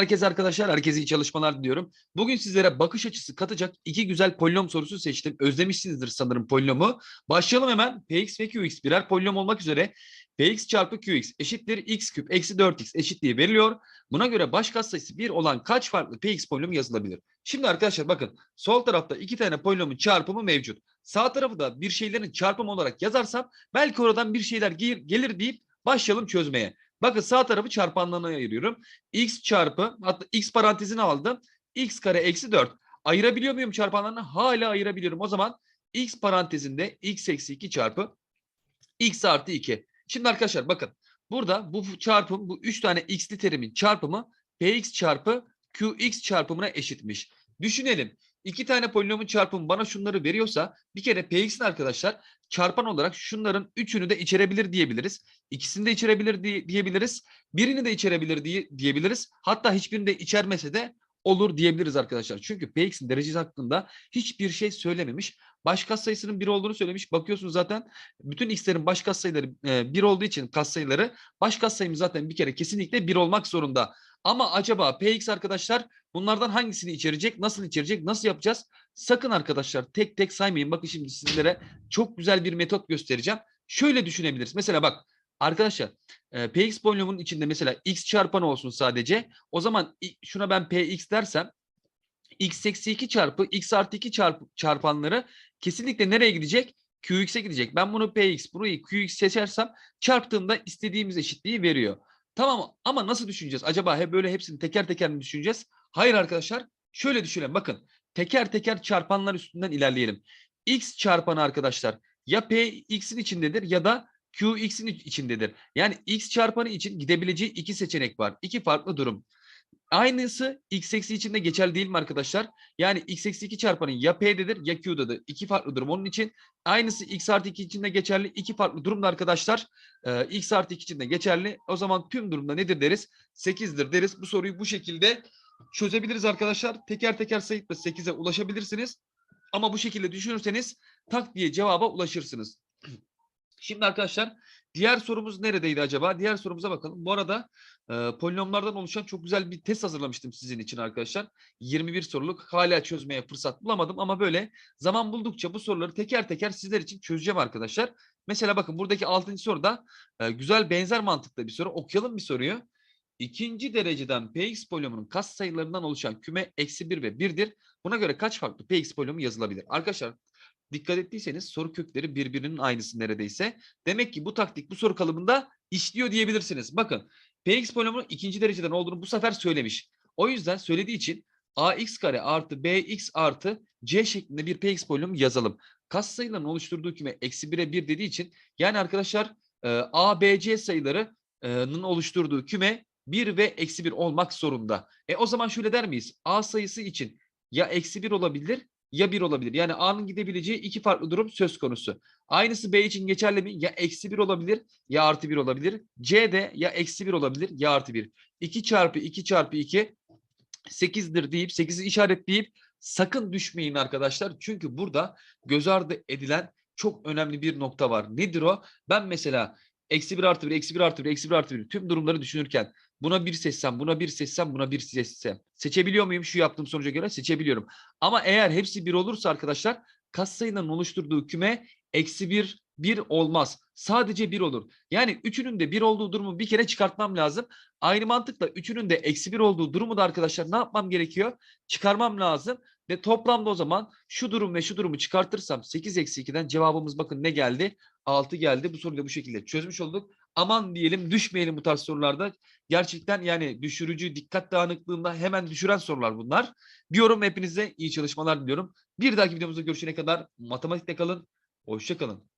Herkese arkadaşlar, herkese iyi çalışmalar diliyorum. Bugün sizlere bakış açısı katacak iki güzel polinom sorusu seçtim. Özlemişsinizdir sanırım polinomu. Başlayalım hemen. Px ve Qx birer polinom olmak üzere Px çarpı Qx eşittir x küp eksi 4x eşitliği veriliyor. Buna göre baş katsayısı 1 olan kaç farklı Px polinomu yazılabilir? Şimdi arkadaşlar bakın sol tarafta iki tane polinomun çarpımı mevcut. Sağ tarafı da bir şeylerin çarpımı olarak yazarsam belki oradan bir şeyler gelir, gelir deyip başlayalım çözmeye. Bakın sağ tarafı çarpanlarına ayırıyorum. x çarpı hatta x parantezini aldım. x kare eksi 4. Ayırabiliyor muyum çarpanlarını? Hala ayırabiliyorum. O zaman x parantezinde x eksi 2 çarpı x artı 2. Şimdi arkadaşlar bakın burada bu çarpım bu 3 tane x'li terimin çarpımı px çarpı qx çarpımına eşitmiş. Düşünelim. İki tane polinomun çarpımı bana şunları veriyorsa bir kere px'in arkadaşlar çarpan olarak şunların üçünü de içerebilir diyebiliriz. İkisini de içerebilir diye, diyebiliriz. Birini de içerebilir diye, diyebiliriz. Hatta hiçbirini de içermese de olur diyebiliriz arkadaşlar. Çünkü px'in derecesi hakkında hiçbir şey söylememiş. Baş katsayısının 1 olduğunu söylemiş. Bakıyorsunuz zaten bütün x'lerin baş katsayıları e, 1 olduğu için katsayıları baş katsayımız zaten bir kere kesinlikle 1 olmak zorunda. Ama acaba px arkadaşlar bunlardan hangisini içerecek? Nasıl içerecek? Nasıl yapacağız? Sakın arkadaşlar tek tek saymayın. Bakın şimdi sizlere çok güzel bir metot göstereceğim. Şöyle düşünebiliriz. Mesela bak arkadaşlar e, px polinomunun içinde mesela x çarpanı olsun sadece. O zaman şuna ben px dersem x eksi 2 çarpı x artı 2 çarpı, çarpanları kesinlikle nereye gidecek? qx'e gidecek. Ben bunu px, burayı qx seçersem çarptığımda istediğimiz eşitliği veriyor. Tamam ama nasıl düşüneceğiz? Acaba hep böyle hepsini teker teker mi düşüneceğiz? Hayır arkadaşlar. Şöyle düşünelim. Bakın teker teker çarpanlar üstünden ilerleyelim. x çarpanı arkadaşlar ya p x'in içindedir ya da qx'in içindedir. Yani x çarpanı için gidebileceği iki seçenek var. İki farklı durum. Aynısı x eksi içinde geçerli değil mi arkadaşlar? Yani x eksi 2 çarpanı ya p'dedir ya q'dadır. İki farklı durum. Onun için aynısı x artı 2 içinde geçerli. iki farklı durumda arkadaşlar. Ee, x artı 2 içinde geçerli. O zaman tüm durumda nedir deriz? 8'dir deriz. Bu soruyu bu şekilde çözebiliriz arkadaşlar. Teker teker sayıp da 8'e ulaşabilirsiniz. Ama bu şekilde düşünürseniz tak diye cevaba ulaşırsınız. Şimdi arkadaşlar diğer sorumuz neredeydi acaba? Diğer sorumuza bakalım. Bu arada e, polinomlardan oluşan çok güzel bir test hazırlamıştım sizin için arkadaşlar. 21 soruluk hala çözmeye fırsat bulamadım ama böyle zaman buldukça bu soruları teker teker sizler için çözeceğim arkadaşlar. Mesela bakın buradaki 6. soruda e, güzel benzer mantıkta bir soru. Okuyalım bir soruyu. İkinci dereceden px polinomunun kas sayılarından oluşan küme eksi 1 ve 1'dir. Buna göre kaç farklı px polinomu yazılabilir? Arkadaşlar dikkat ettiyseniz soru kökleri birbirinin aynısı neredeyse. Demek ki bu taktik bu soru kalıbında işliyor diyebilirsiniz. Bakın px polinomunun ikinci dereceden olduğunu bu sefer söylemiş. O yüzden söylediği için ax kare artı bx artı c şeklinde bir px polinomu yazalım. Kas sayılarının oluşturduğu küme eksi 1'e 1 dediği için yani arkadaşlar e, a, b, c sayılarının oluşturduğu küme 1 ve eksi 1 olmak zorunda. E o zaman şöyle der miyiz? A sayısı için ya eksi 1 olabilir ya 1 olabilir. Yani A'nın gidebileceği iki farklı durum söz konusu. Aynısı B için geçerli mi? Ya eksi 1 olabilir ya artı 1 olabilir. C de ya eksi 1 olabilir ya artı 1. 2 çarpı 2 çarpı 2 8'dir deyip 8'i işaretleyip sakın düşmeyin arkadaşlar. Çünkü burada göz ardı edilen çok önemli bir nokta var. Nedir o? Ben mesela eksi 1 artı 1, eksi 1 artı 1, eksi 1 artı 1 tüm durumları düşünürken buna bir seçsem, buna bir seçsem, buna bir seçsem. Seçebiliyor muyum? Şu yaptığım sonuca göre seçebiliyorum. Ama eğer hepsi 1 olursa arkadaşlar katsayının oluşturduğu küme eksi 1, 1 olmaz. Sadece 1 olur. Yani üçünün de 1 olduğu durumu bir kere çıkartmam lazım. Aynı mantıkla üçünün de eksi 1 olduğu durumu da arkadaşlar ne yapmam gerekiyor? Çıkarmam lazım. Ve toplamda o zaman şu durum ve şu durumu çıkartırsam 8 eksi 2'den cevabımız bakın ne geldi? 6 geldi. Bu soruyu da bu şekilde çözmüş olduk. Aman diyelim düşmeyelim bu tarz sorularda. Gerçekten yani düşürücü dikkat dağınıklığında hemen düşüren sorular bunlar. Diyorum hepinize iyi çalışmalar diliyorum. Bir dahaki videomuzda görüşene kadar matematikte kalın. Hoşça kalın.